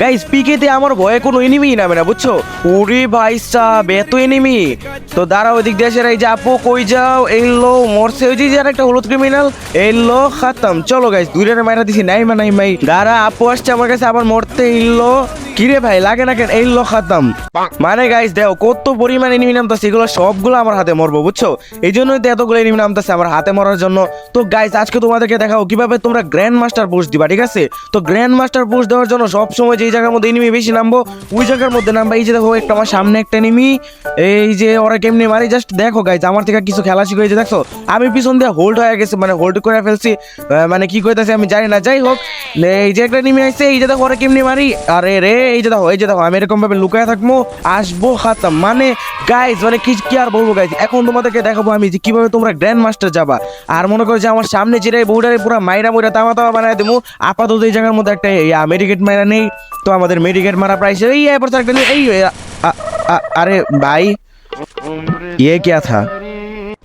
Guys পিকেতে আমার ভয়ে কোনো এনিমি নামে না, বুঝছ? ওরে ভাই সাব এত এনিমি তো দাঁড়াও ওদিক দিয়ে এই যে আপু, কই যাও? এলো, মরছে, ওই যে একটা হলুদ ক্রিমিনাল এলো, খাতাম। চলো গাইস দুইটারে মাইনা দিছি নাই মা নাই মাই দাঁড়া, আপু আসছে আমার কাছে, আবার মরতে এলো। কিরে ভাই লাগে না কেন এলো খাতাম মানে গাইস দেখো কত পরিমাণ এনিমি নামতেছে এগুলো সবগুলো আমার হাতে মরবো বুঝছ? এই জন্যই তো এতগুলো এনিমি নামতেছে আমার হাতে মরার জন্য। তো গাইস আজকে তোমাদেরকে দেখাও কীভাবে তোমরা গ্র্যান্ড মাস্টার পোস্ট দিবা ঠিক আছে? তো গ্র্যান্ড মাস্টার পোস্ট দেওয়ার জন্য সব সময় যেই জায়গার মধ্যে এনিমি বেশি নামবো ওই জায়গার মধ্যে নামবা। এই যে দেখো একটা আমার সামনে একটা এনিমি এই যে ওরা কেমনি মারি জাস্ট দেখো গাইস আমার থেকে কিছু খেলা শিখে হয়েছে দেখছ? আমি পিছন দিয়ে হোল্ড হয়ে গেছে মানে হোল্ড করে ফেলছি। মানে কি কইতাছে আমি জানি না যাই হোক। এই যে একটা এনিমি আসছে এই যে দেখো ওরা কেমনি মারি। আরে রে এই যে দেখো, এই যে দেখো, আমি এরকম ভাবে লুকায় থাকব, আসব খাতাম মানে গাইজ মানে কি কি আর বলব গাইজ এখন তোমাদেরকে দেখাবো আমি যে কীভাবে তোমরা গ্র্যান্ড মাস্টার যাবা। আর মনে করো যে আমার সামনে যেটাই বউটারে পুরো মাইরা মইরা তামা তামা বানায় দেবো, আপাতত এই জায়গার মধ্যে একটা এই মেডিকেট মাইরা নেই। তো আমাদের মেডিকেট মারা প্রাইস এই এই আরে, ভাই ইয়ে কে থা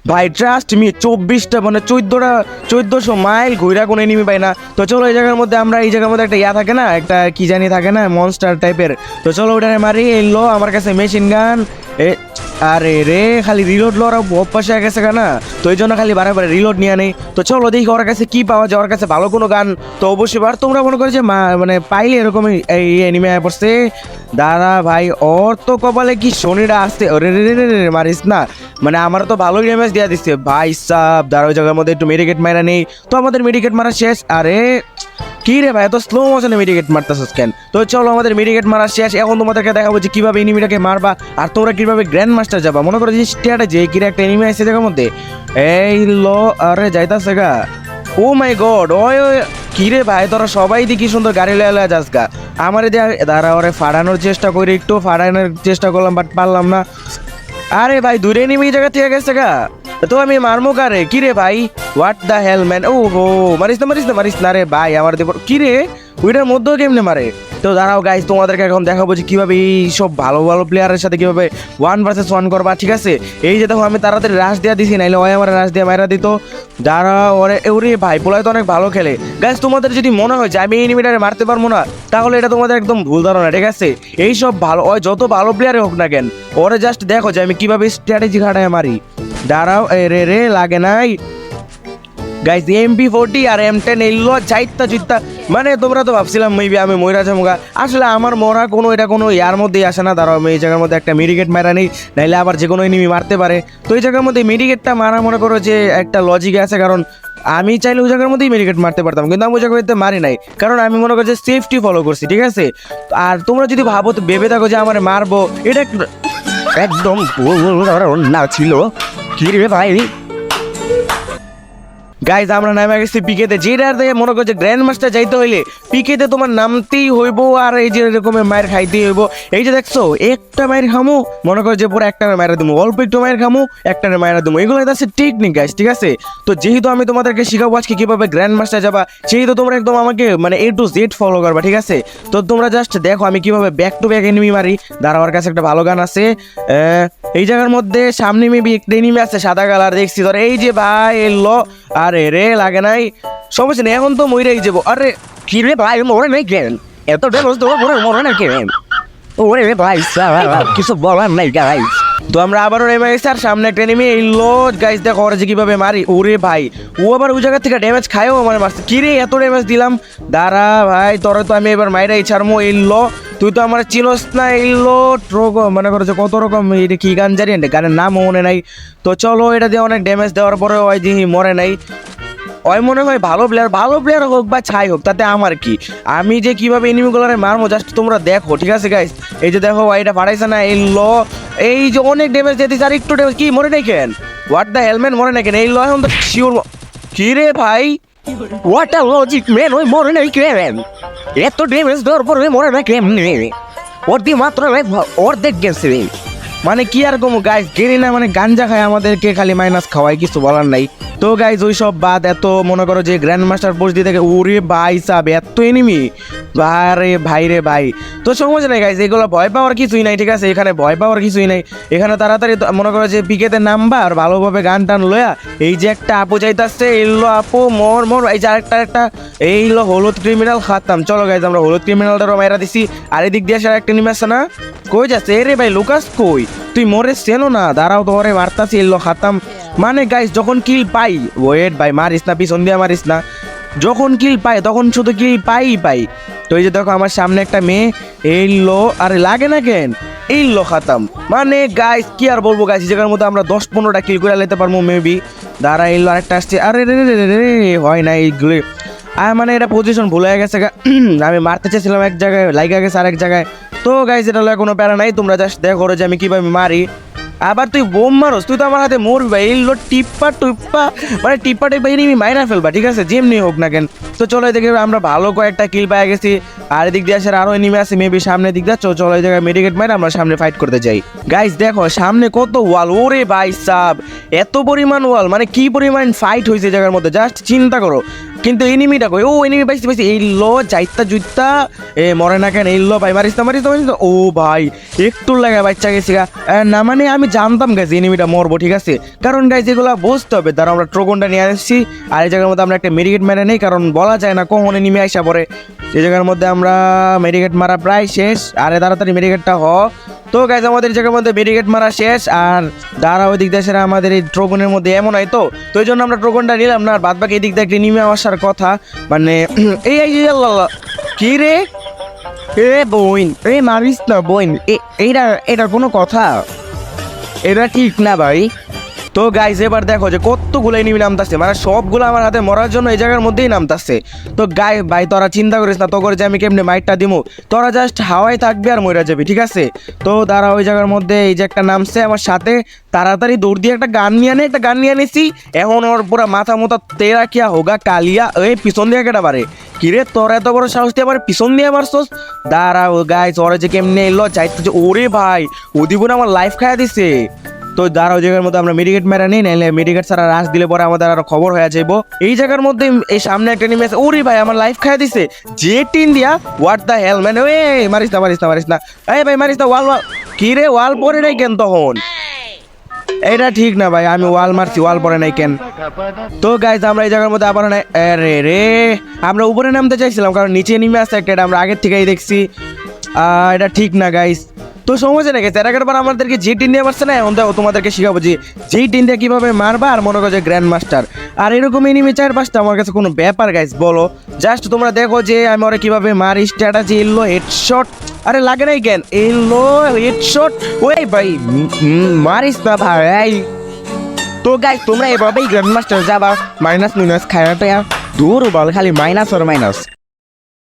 ভাই ট্রাস্ট মি চব্বিশটা মানে চোদ্দোটা, চোদ্দোশো মাইল ঘুরা কোনো এনিমি পাই না। তো চলো এই জায়গার মধ্যে আমরা, এই জায়গার মধ্যে একটা ইয়া থাকে না, একটা কি জানি থাকে না মনস্টার টাইপের তো চলো ওটা মারি এলো আমার কাছে মেশিন গান আরে রে খালি রিলোড লওয়ার অভ্যাস হয়ে গেছে না তো এই জন্য খালি বারে বারে রিলোড নিয়ে নেই। তো চলো দেখি ওর কাছে কি পাওয়া যায় ওর কাছে ভালো কোনো গান। তো অবশ্যই বার তোমরা মনে করো যে মানে পাইলে এরকম এই এনিমে পড়ছে। দাদা ভাই ওর তো কপালে কি শনিরা আসছে? রে, মারিস না। মানে আমার তো ভালোই ড্যামেজ দেওয়া দিচ্ছে। ভাই সাব দাঁড়া ওই জায়গার মধ্যে একটু মেডিকেট মারা নেই। তো আমাদের মেডিকেট মারা শেষ। আরে কি রে ভাই, এত স্লো মোশনে মেডিকেট মারতেছিস কেন? তো চলো আমাদের মেডিকেট মারা শেষ। এখন তোমাদেরকে দেখাবো যে কীভাবে এনিমিটাকে মারবা আর তোমরা কীভাবে গ্র্যান্ড মাস্টার যাবা। মনে করো যে যে কিরে একটা এনিমি আছে জায়গার মধ্যে। এই ল, আরে যাইতাছে গা। ও মাই গড ওই ওই কি রে ভাই, তোরা সবাই দেখি সুন্দর গাড়ি লয়ে লয়ে যাস গা। আমার দিয়ে দাঁড়া, ওরে ফাড়ানোর চেষ্টা করি, একটু ফাড়ানোর চেষ্টা করলাম বাট পারলাম না। আরে ভাই, দূরে নেমে জায়গা থেকে গেছে গা। তো আমি মারমো কারে? কি রে ভাই? হোয়াট দ্য হেল ম্যান ও হো মারিস না মারিস না মারিস না রে ভাই, আমার দেব কি রে ওইটার মধ্যেও কেমনে মারে? তো দাঁড়াও গাইজ তোমাদেরকে এখন দেখাবো যে কীভাবে এই সব ভালো ভালো প্লেয়ারের সাথে কীভাবে ওয়ান ভার্সেস ওয়ান করবা, ঠিক আছে? এই যে দেখো, আমি তাড়াতাড়ি রাশ দেওয়া দিছি, নাইলে ওই আমার রাশ দিয়ে মারা দিত। দাঁড়া, ওরে ওরে ভাই, পোলায় তো অনেক ভালো খেলে। গাইজ তোমাদের যদি মনে হয় যে আমি এই এনিমিটারে মারতে পারব না, তাহলে এটা তোমাদের একদম ভুল ধারণা, ঠিক আছে? এই সব ভালো ওই যত ভালো প্লেয়ারে হোক না কেন, ওরে জাস্ট দেখো যে আমি কীভাবে স্ট্র্যাটেজি খাটায় মারি। দাঁড়াও, এ রে রে, লাগে নাই। গাইস এমপি ফোরটি আর এম টেন এলো চাইতা চিত্তা। মানে তোমরা তো ভাবছিলাম মেবি আমি ময়রা চামুগা আসলে আমার মরা কোনো, এটা কোনো ইয়ার মধ্যেই আসে না। দাঁড়াও, আমি এই জায়গার মধ্যে একটা মেডিকেট মারা নেই, নাইলে আবার যে কোনো এনিমি মারতে পারে। তো এই জায়গার মধ্যে মেডিকেটটা মারা মনে করো যে একটা লজিক আছে, কারণ আমি চাইলে ওই জায়গার মধ্যেই মেডিকেট মারতে পারতাম, কিন্তু আমি ওই জায়গাতে মারি নাই। কারণ আমি মনে করি যে সেফটি ফলো করছি, ঠিক আছে? আর তোমরা যদি ভাবো, তো ভেবে থাকো যে আমার মারবো, এটা এক- একদম না ছিল। কি রে ভাই? গাইজ আমরা নামে গেছি পিকেতে যেটার দিয়ে মনে করছে গ্র্যান্ড মাস্টার যাইতে হইলে পিকেতে তোমার নামতেই হইব আর এই যে এরকমের মায়ের খাইতেই হইব। এই যে দেখছ, একটা মায়ের খামো, মনে করো যে পুরো একটা মায়ের দিমু। অল্প একটু মায়ের খামো একটা মায়ের দিমু। এগুলো হচ্ছে টেকনিক গাইজ ঠিক আছে? তো যেহেতু আমি তোমাদেরকে শিখাবো আজকে কীভাবে গ্র্যান্ড মাস্টার যাবা, সেহেতু তোমরা একদম আমাকে মানে এ টু জেড ফলো করবা, ঠিক আছে? তো তোমরা জাস্ট দেখো আমি কীভাবে ব্যাক টু ব্যাক এনিমি মারি। দাঁড়া আমার কাছে একটা ভালো গান আছে এই জায়গার মধ্যে সামনে মেবি একটা এনিমি আছে সাদা কালার দেখছি। ধর এই যে ভাই ল। আরে রে লাগে নাই। সমস্যা নেই এখন তো মইরাই যাব। আরে কি রে ভাই মরে নাই গেম এত ডেমস তো মরে মরে না গেম ওরে রে ভাই কিছু বলার নাই গাইস তো আমরা আবারও নেমে গেছি আর সামনে একটা নেমে এলো গাইস দেখো ওরা যে কীভাবে মারি। ওরে ভাই, ও আবার ওই জায়গা থেকে ড্যামেজ খায়ও আমার মারছে। কিরে এত ড্যামেজ দিলাম? দাঁড়া ভাই, তোরা তো আমি এবার মাইরাই ছাড়মো এলো তুই তো আমার চিনস না এলো ট্রোক মনে করো যে কত রকম, এটা কি গান জানি গানের নাম মনে নাই। তো চলো, এটা দিয়ে অনেক ড্যামেজ দেওয়ার পরে ওই দিনই মরে নাই। ওই মনে হয় ভালো প্লেয়ার ভালো প্লেয়ার হোক বা ছাই হোক, তাতে আমার কি? আমি যে কীভাবে এনিমিগুলোরে মারবো জাস্ট তোমরা দেখো, ঠিক আছে গাইস এই যে দেখো এটা পাঠাইছে না, এই ল, এই যে অনেক ড্যামেজ দিচ্ছে আর একটু ড্যামেজ কি, মরে নাই কেন? হোয়াট দ্য হেলমেট মরে নাই কেন? এই ল এখন তো শিওর কি রে ভাই? হোয়াট আ লজিক ম্যান ওই মরে নাই কেন? এত ড্যামেজ দেওয়ার পর ওই মরে না ওর দিয়ে মাত্র অর্ধেক গেছে। মানে কি আর কম গাইস গেরি না মানে গাঞ্জা খায় আমাদেরকে, খালি মাইনাস খাওয়াই কিছু বলার নাই। তো গাইজ ওই সব বাদ, এত মনে করো যে গ্র্যান্ড মাস্টার পোস্ট দিয়ে থাকে, ওরে ভাই সাব, এত এনিমি আরে ভাই রে ভাই। তো সমস্যা নাই গাইজ এগুলো ভয় পাওয়ার কিছুই নাই, ঠিক আছে? এখানে ভয় পাওয়ার কিছুই নাই। এখানে তাড়াতাড়ি মনে করো যে পিকেতে নাম্বার ভালোভাবে গান টান লয়া এই যে একটা আপু যাইতাছে, এলো আপু, মোর মোর, এই যে আরেকটা একটা এইলো হলুদ ক্রিমিনাল খাতাম। চলো গাইজ আমরা হলুদ ক্রিমিনালটারও মাইরা দিছি। আর এদিক দিয়ে আসার একটা নিমে আছে না? কই যাচ্ছে? এ রে ভাই, লুকাস কই? তুই মোরে চেনো না? দাঁড়াও তো মারতাছি, এলো খাতাম। মানে গাইস যখন কিল পাই ওয়েট ভাই মারিস না, পিছন দিয়ে মারিস না, যখন কিল পাই, তখন শুধু কিল পাই পাই। তো এই যে দেখো, আমার সামনে একটা মেয়ে এইলো আরে লাগে না কেন? এইলো খাতাম। মানে গাইস কি আর বলব গাইস এই জায়গার মধ্যে আমরা দশ পনেরোটা কিল করে নিতে পারব মেবি দাঁড়া এলো আরেকটা আসছে। আরে রে রে রে হয় না এইগুলো আর মানে এটা পজিশন ভুলে হয়ে গেছে। আমি মারতে চেয়েছিলাম এক জায়গায় লাইগা গেছে আরেক জায়গায়। তো গাইস এটা লয় কোনো প্যারা নাই, তোমরা জাস্ট দেখো যে আমি কীভাবে মারি। আবার তুই বোম মারস, তুই তো আমার হাতে মরবি ভাই। এই টিপ্পা টিপ্পা। মানে টিপ্পা টিপ্পা এনিমি মাইনা ফেলবা, ঠিক আছে? যেমনি হোক না কেন। তো চলো এদিকে আমরা ভালো কয়েকটা কিল পেয়ে গেছি। আর এদিক দিয়ে আসার আরও এনিমি আছে মেবি সামনের দিক দিয়ে। চলো এই জায়গায় মেডিকেট মারে আমরা সামনে ফাইট করতে যাই। গাইস দেখো, সামনে কত ওয়াল ওরে ভাই সাব! এত পরিমাণ ওয়াল মানে কি পরিমাণ ফাইট হয়েছে জায়গার মধ্যে? জাস্ট চিন্তা করো। কিন্তু এনিমিটা কই? ও এনিমি পাইছি পাইছি। এই লো যাইতা জুইতা এ মরে না কেন? এই লো, ভাই, মারিস না মারিস না। ও ভাই, একটু লাগা বাচ্চা গেছি গা। না মানে আমি জানতাম গাইজ এনিমিটা মরবো, ঠিক আছে? কারণ গাইজ এগুলো বুঝতে হবে। তারা আমরা ট্রোগনটা নিয়ে আসছি। আর এই জায়গার মধ্যে আমরা একটা মেডিকেট মেরে নেই, কারণ বলা যায় না কখন এনিমি আইসা পড়ে। এই জায়গার মধ্যে আমরা মেডিকেট মারা প্রায় শেষ। আরে, তাড়াতাড়ি মেডিকেটটা হ। তো গাইজ আমাদের জায়গার মধ্যে ব্যারিকেড মারা শেষ আর দাঁড়া ওই দিক দেশের আমাদের এই ট্রোগনের মধ্যে এমন হয় তো তো এই জন্য আমরা ট্রোগনটা নিলাম না, আর বাদ বাকি এই দিক দিয়ে নিমে আসার কথা। মানে এই। কি রে? এ বইন এ মারিস না বইন এইটা এটা কোনো কথা? এটা ঠিক না ভাই। তো গাইজ এবার দেখো যে কতগুলো এনিমি নামতাছে। মানে সবগুলো আমার হাতে মরার জন্য এই জায়গার মধ্যেই নামতাছে। তো গাই ভাই, তোরা চিন্তা করিস না তো করে যে আমি কেমনি মাইকটা দিমু? তোরা জাস্ট হাওয়ায় থাকবি আর মরে যাবি, ঠিক আছে? তো তারা ওই জায়গার মধ্যে এই যে একটা নামছে আমার সাথে। তাড়াতাড়ি দৌড় দিয়ে একটা গান নিয়ে আনে একটা গান নিয়ে আনেছি এখন ওর পুরো মাথা মতো তেরা কিয়া হোগা, কালিয়া, এই পিছন দিয়ে কেটা পারে কিরে, তোর এত বড় সাহস দিয়ে আবার পিছন দিয়ে মারছস? দাঁড়া ও গাইজ ওরা যে কেমনে এলো চাইতে ওরে ভাই ওদিকে আমার লাইফ খাইয়া দিছে। তো দাঁড়া ওই জায়গার মধ্যে আমরা মেডিকেট মেরা নেই, নাইলে মেডিকেট ছাড়া রাশ দিলে পরে আমাদের আরও খবর হয়ে যাইবো। এই জায়গার মধ্যে এই সামনে একটা নেমে আছে। ওরে ভাই, আমার লাইফ খাইয়া দিছে। যে টিন দিয়া হোয়াট দ্য হেল ম্যান ওয়ে মারিস না মারিস না মারিস না। এই ভাই, মারিস না ওয়াল ওয়াল কি রে ওয়াল পরে নাই কেন তখন? এটা ঠিক না ভাই, আমি ওয়াল মারছি ওয়াল পরে নাই কেন? তো গাইজ আমরা এই জায়গার মধ্যে আবার রে রে, আমরা উপরে নামতে চাইছিলাম, কারণ নিচে নেমে আসছে একটা, এটা আমরা আগের থেকেই দেখছি। এটা ঠিক না গাইস তো সমস্যা নেই গেছে। এর পর আমাদেরকে যে টিন দিয়ে মারছে না, এখন দেখো তোমাদেরকে শিখাবো যে যেই দিয়ে কীভাবে মারবা আর মনে করো যে গ্র্যান্ড মাস্টার আর এরকম এনিমি চার পাঁচটা আমার কাছে কোনো ব্যাপার গাইস বলো। জাস্ট তোমরা দেখো যে আমি ওরা কীভাবে মারি স্ট্র্যাটাজি এলো হেডশট আরে লাগে নাই কেন? এলো হেডশট ওই ভাই মারিস না ভাই। তো গাইস তোমরা এভাবেই গ্র্যান্ড মাস্টার যাবা মাইনাস মাইনাস খায়াটা দূর বল, খালি মাইনাস আর মাইনাস